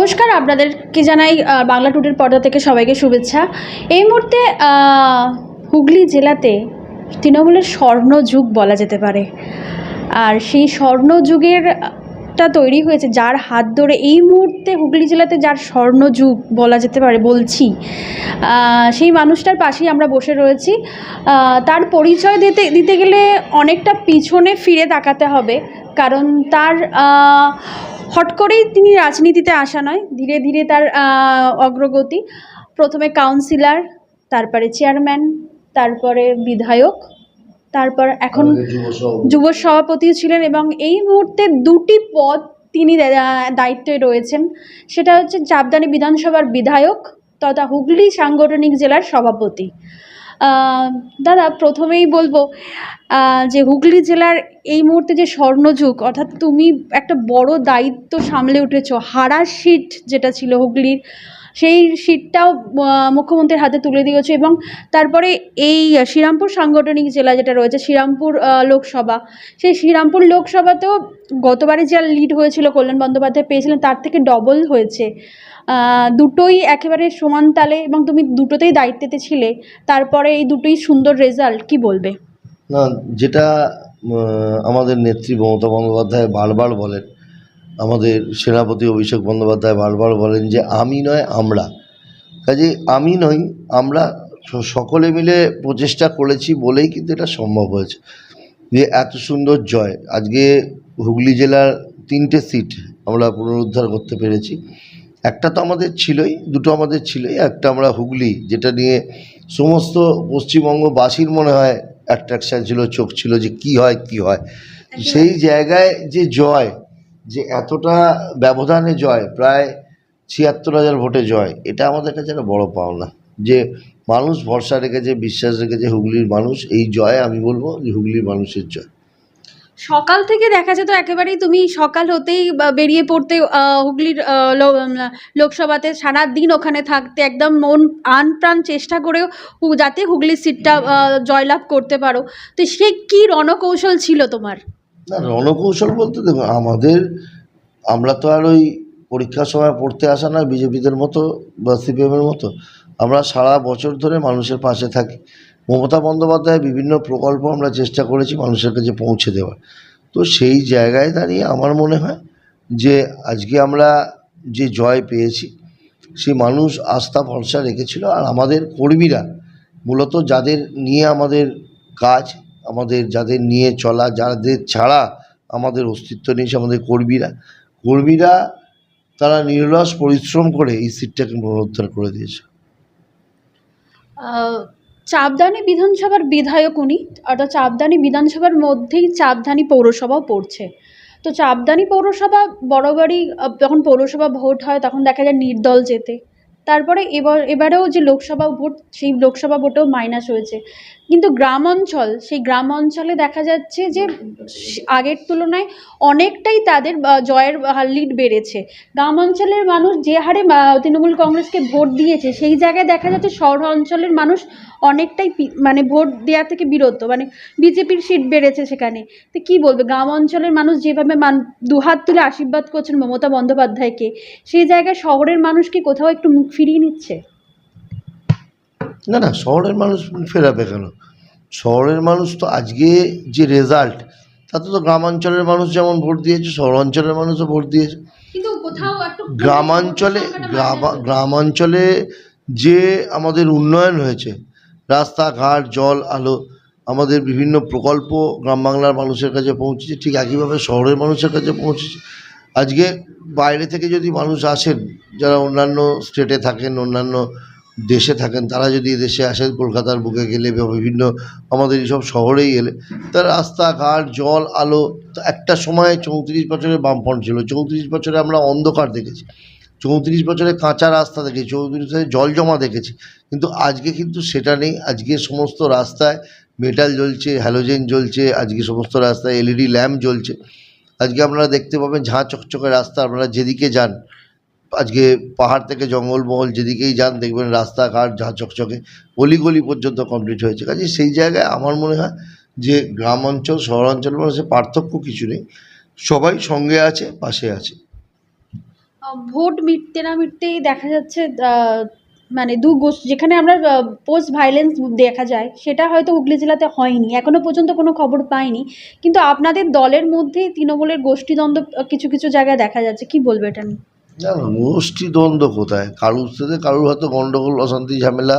নমস্কার আপনাদেরকে জানাই বাংলা টুটের পর্দা থেকে সবাইকে শুভেচ্ছা। এই মুহূর্তে হুগলি জেলাতে তৃণমূলের স্বর্ণযুগ বলা যেতে পারে। আর সেই স্বর্ণযুগের টা তৈরি হয়েছে যার হাত ধরে এই মুহূর্তে হুগলি জেলাতে যার স্বর্ণযুগ বলা যেতে পারে বলছি। সেই মানুষটার পাশেই আমরা বসে রয়েছি। তার পরিচয় দিতে দিতে গেলে অনেকটা পিছনে ফিরে তাকাতে হবে। কারণ তার হট করেই তিনি রাজনীতিতে আসা নয় ধীরে ধীরে তার অগ্রগতি। প্রথমে কাউন্সিলর তারপরে চেয়ারম্যান তারপরে বিধায়ক তারপর এখন যুব সভাপতিও ছিলেন এবং এই মুহূর্তে দুটি পদ তিনি দায়িত্বে রয়েছেন। সেটা হচ্ছে চাপদানি বিধানসভার বিধায়ক তথা হুগলি সাংগঠনিক জেলার সভাপতি। দাদা, প্রথমেই বলব যে হুগলি জেলার এই মুহূর্তে যে স্বর্ণযুগ, অর্থাৎ তুমি একটা বড় দায়িত্ব সামলে উঠেছো হারা সিট যেটা ছিল হুগলির সেই সিটটাও মুখ্যমন্ত্রীর হাতে তুলে দিয়েছে এবং তারপরে এই শ্রীরামপুর সাংগঠনিক জেলা যেটা রয়েছে, শ্রীরামপুর লোকসভা, সেই শ্রীরামপুর লোকসভাতেও গতবারে যা লিড হয়েছিল কল্যাণ বন্দ্যোপাধ্যায় পেয়েছিলেন, তার থেকে ডবল হয়েছে। দুটোই একেবারে সমান তালে এবং তুমি দুটোতেই দায়িত্বেতে ছিলে, তারপরে এই দুটোই সুন্দর রেজাল্ট কি বলবে? না, যেটা আমাদের নেত্রী মমতা বন্দ্যোপাধ্যায় বারবার বলেন আমাদের সেনাপতি অভিষেক বন্দ্যোপাধ্যায় বারবার বলেন যে আমি নয় আমরা। কাজে আমি নই আমরা সকলে মিলে প্রচেষ্টা করেছি বলেই কিন্তু এটা সম্ভব হয়েছে। যে এত সুন্দর জয়। আজকে হুগলি জেলার তিনটে সিট আমরা পুনরুদ্ধার করতে পেরেছি। একটা তো আমাদের ছিলই দুটো আমাদের ছিলই একটা আমরা হুগলি যেটা নিয়ে সমস্ত পশ্চিমবঙ্গবাসীর মনে হয় অ্যাট্রাকশান ছিল চোখ ছিল যে কি হয় কি হয়। সেই জায়গায় যে জয় যে এতটা ব্যবধানে জয়, প্রায় ছিয়াত্তর হাজার ভোটে জয়, এটা আমাদের কাছে একটা বড় পাওনা। যে মানুষ ভরসা রেখেছে, বিশ্বাস রেখেছে, হুগলির মানুষ, এই জয় আমি বলব যে হুগলির মানুষের জয়। সকাল থেকে দেখা যেত একেবারেই তুমি সকাল হতেই বেরিয়ে পড়তে হুগলির লোকসভাতে সারা দিন ওখানে থাকতে, একদম মন, আন প্রাণ চেষ্টা করেও যাতে হুগলির সিটটা জয়লাভ করতে পারো। তো সে কী রণকৌশল ছিল তোমার? না, রণকৌশল বলতে দেখো আমাদের, আমরা তো আর ওই পরীক্ষার সময় পড়তে আসা না বিজেপিদের মতো বা সিপিএমের মতো। আমরা সারা বছর ধরে মানুষের পাশে থাকি। মমতা বন্দ্যোপাধ্যায় বিভিন্ন প্রকল্প আমরা চেষ্টা করেছি মানুষের কাছে পৌঁছে দেওয়ার। তো সেই জায়গায় দাঁড়িয়ে আমার মনে হয় যে, আজকে আমরা যে জয় পেয়েছি সে মানুষ আস্থা, ভরসা রেখেছিল। আর আমাদের কর্মীরা, মূলত যাদের নিয়ে আমাদের কাজ আমাদের যাদের নিয়ে চলা, যাদের ছাড়া আমাদের অস্তিত্ব নেই আমাদের কর্মীরা। কর্মীরা তারা নিরলস পরিশ্রম করে এই সিটটাকে পুনরুদ্ধার করে দিয়েছে। চাপদানি বিধানসভার বিধায়ক উনি, অর্থাৎ চাপদানি বিধানসভার মধ্যেই চাপদানি পৌরসভাও পড়ছে। তো চাপদানি পৌরসভা বরাবরই যখন পৌরসভা ভোট হয় তখন দেখা যায় নির্দল যেতে। তারপরে এবার, এবারেও যে লোকসভা ভোট, সেই লোকসভা ভোটেও মাইনাস হয়েছে। কিন্তু গ্রাম অঞ্চল সেই গ্রাম অঞ্চলে দেখা যাচ্ছে যে আগের তুলনায় অনেকটাই তাদের জয়ের লিড বেড়েছে। গ্রাম অঞ্চলের মানুষ যে হারে তৃণমূল কংগ্রেসকে ভোট দিয়েছে, সেই জায়গায় দেখা যাচ্ছে শহর অঞ্চলের মানুষ অনেকটাই মানে ভোট দেওয়া থেকে বিরত। মানে বিজেপির সিট বেড়েছে সেখানে। তো কি বলবে গ্রাম অঞ্চলের মানুষ যেভাবে মান, দুহাত তুলে আশীর্বাদ করছেন মমতা বন্দ্যোপাধ্যায়কে, সেই জায়গায় শহরের মানুষ কি কোথাও একটু মুখ ফিরিয়ে নিচ্ছে? না না শহরের মানুষ ফেরাবে কেন? শহরের মানুষ তো আজকে যে রেজাল্ট তাতে তো গ্রামাঞ্চলের মানুষ যেমন ভোট দিয়েছে শহরাঞ্চলের মানুষও ভোট দিয়েছে। গ্রামাঞ্চলে গ্রামা- গ্রামাঞ্চলে যে আমাদের উন্নয়ন হয়েছে রাস্তাঘাট জল আলো আমাদের বিভিন্ন প্রকল্প গ্রাম বাংলার মানুষের কাছে পৌঁছেছে ঠিক একইভাবে শহরের মানুষের কাছে পৌঁছেছে। আজকে বাইরে থেকে যদি মানুষ আসেন যারা অন্যান্য স্টেটে থাকেন অন্যান্য দেশে থাকেন, তারা যদি এদেশে আসেন, কলকাতার বুকে গেলে বা বিভিন্ন আমাদের এইসব শহরেই এলে তার রাস্তাঘাট, জল, আলো একটা সময় চৌত্রিশ বছরের বামফ্রন্ট ছিল। চৌত্রিশ বছরে আমরা অন্ধকার দেখেছি। চৌত্রিশ বছরে কাঁচা রাস্তা দেখেছি, চৌত্রিশ বছরে জল জমা দেখেছি। কিন্তু আজকে কিন্তু সেটা নেই। আজকে সমস্ত রাস্তায় মেটাল জ্বলছে হ্যালোজেন জ্বলছে, আজকে সমস্ত রাস্তায় এলইডি ল্যাম্প জ্বলছে। আজকে আপনারা দেখতে পাবেন, ঝাঁ চকচকে রাস্তা, আপনারা যেদিকে যান আজকে পাহাড় থেকে জঙ্গলমহল যেদিকেই যান, দেখবেন রাস্তাঘাট ঝাঁ চকচকে গলি পর্যন্ত কমপ্লিট হয়েছে। কাজে সেই জায়গায় আমার মনে হয় যে গ্রাম অঞ্চল শহরাঞ্চল মানুষের পার্থক্য কিছু নেই। সবাই সঙ্গে আছে, পাশে আছে। ভোট মিটতে না মিটতেই দেখা যাচ্ছে মানে দু গোষ্ঠী যেখানে আমরা পোস্ট ভাইলেন্স দেখা যায়, সেটা হয়তো হুগলি জেলাতে হয়নি। এখনও পর্যন্ত কোনো খবর পাইনি। কিন্তু আপনাদের দলের মধ্যেই তৃণমূলের গোষ্ঠীদ্বন্দ্ব কিছু কিছু জায়গায় দেখা যাচ্ছে। কি বলবে এটা নিয়ে? না না, গোষ্ঠী দ্বন্দ্ব কোথায়? কারুর সাথে কারুর হয়তো গণ্ডগোল অশান্তি ঝামেলা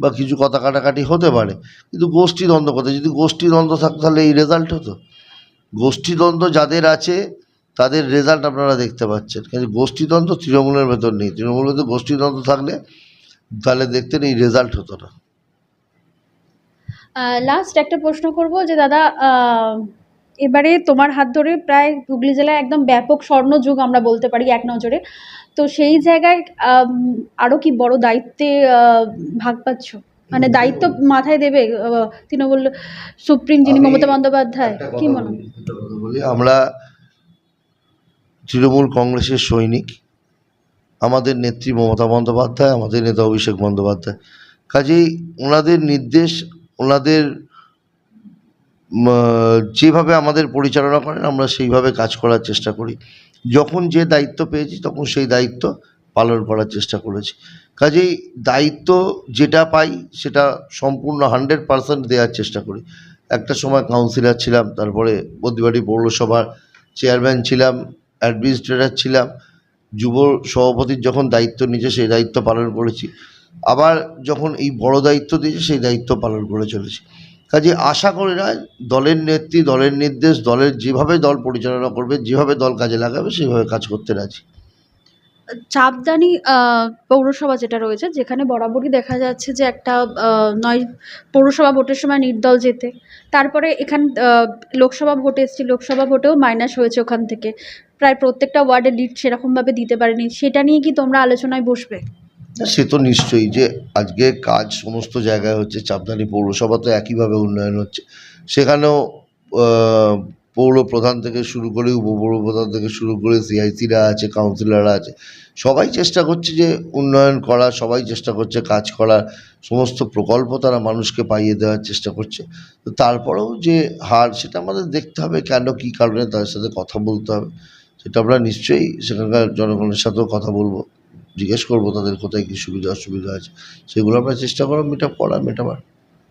বা কিছু কথা কাটাকাটি হতে পারে। কিন্তু গোষ্ঠী দ্বন্দ্ব কোথায়? যদি গোষ্ঠী দ্বন্দ্ব থাকতো তাহলে এই রেজাল্ট হতো। গোষ্ঠী দ্বন্দ্ব যাদের আছে তাদের রেজাল্ট আপনারা দেখতে পাচ্ছেন। কিন্তু গোষ্ঠী দ্বন্দ্ব তৃণমূলের ভেতর নেই। তৃণমূলের তো গোষ্ঠী দ্বন্দ্ব থাকলে তাহলে দেখতেন এই রেজাল্ট হতো না। লাস্ট একটা প্রশ্ন করব যে দাদা এবারে তোমার হাত ধরে প্রায় হুগলি জেলায় একদম ব্যাপক স্বর্ণযুগ আমরা বলতে পারি এক নজরে। তো সেই জায়গায় আম, আরও কি বড় দায়িত্বে ভাগ পাচ্ছ? মানে দায়িত্ব মাথায় দেবে তৃণমূল সুপ্রিম যিনি মমতা বন্দ্যোপাধ্যায়? কি মনে? আমরা তৃণমূল কংগ্রেসের সৈনিক। আমাদের নেত্রী মমতা বন্দ্যোপাধ্যায় আমাদের নেতা অভিষেক বন্দ্যোপাধ্যায়। কাজেই ওনাদের নির্দেশ ওনাদের যেভাবে আমাদের পরিচালনা করেন, আমরা সেইভাবে কাজ করার চেষ্টা করি। যখন যে দায়িত্ব পেয়েছি, তখন সেই দায়িত্ব পালন করার চেষ্টা করেছি। কাজেই দায়িত্ব যেটা পাই, সেটা সম্পূর্ণ হান্ড্রেড পার্সেন্ট দেওয়ার চেষ্টা করি। একটা সময় কাউন্সিলর ছিলাম, তারপরে বদ্যিবাড়ি পৌরসভার চেয়ারম্যান ছিলাম, অ্যাডমিনিস্ট্রেটর ছিলাম, যুব সভাপতির যখন দায়িত্ব নিয়েছে, সেই দায়িত্ব পালন করেছি। আবার যখন এই বড় দায়িত্ব দিয়েছে, সেই দায়িত্ব পালন করে চলেছি। কাজে আশা করি না, দলের নেত্রী, দলের নির্দেশ, দলের যেভাবে দল পরিচালনা করবে, যেভাবে দল কাজে লাগাবে, সেভাবে কাজ করতে রাজি। চাপদানি পৌরসভা যেটা রয়েছে, যেখানে বরাবরই দেখা যাচ্ছে যে একটা নয়, পৌরসভা ভোটের সময় নির্দল যেতে তারপরে এখান লোকসভা ভোট এসছে, লোকসভা ভোটেও মাইনাস হয়েছে ওখান থেকে। প্রায় প্রত্যেকটা ওয়ার্ডে লিড সেরকমভাবে দিতে পারেনি। সেটা নিয়ে কি তোমরা আলোচনায় বসবে? সে তো নিশ্চয়ই যে আজকে কাজ সমস্ত জায়গায় হচ্ছে চাপদানি পৌরসভা তো একইভাবে উন্নয়ন হচ্ছে। সেখানেও পৌর প্রধান থেকে শুরু করে উপপৌর প্রধান থেকে শুরু করে সিআইসিরা আছে, কাউন্সিলাররা আছে, সবাই চেষ্টা করছে যে উন্নয়ন করা, সবাই চেষ্টা করছে কাজ করার সমস্ত প্রকল্প তারা মানুষকে পাইয়ে দেওয়ার চেষ্টা করছে। তো তারপরেও যে হার, সেটা আমাদের দেখতে হবে কেন, কী কারণে তাদের সাথে কথা বলতে হবে। সেটা আমরা নিশ্চয়ই সেখানকার জনগণের সাথেও কথা বলব। জিজ্ঞেস করব তাদের কোথায় কী সুবিধা, অসুবিধা আছে। সেগুলো আমরা চেষ্টা করব মেটা করা মেটাবার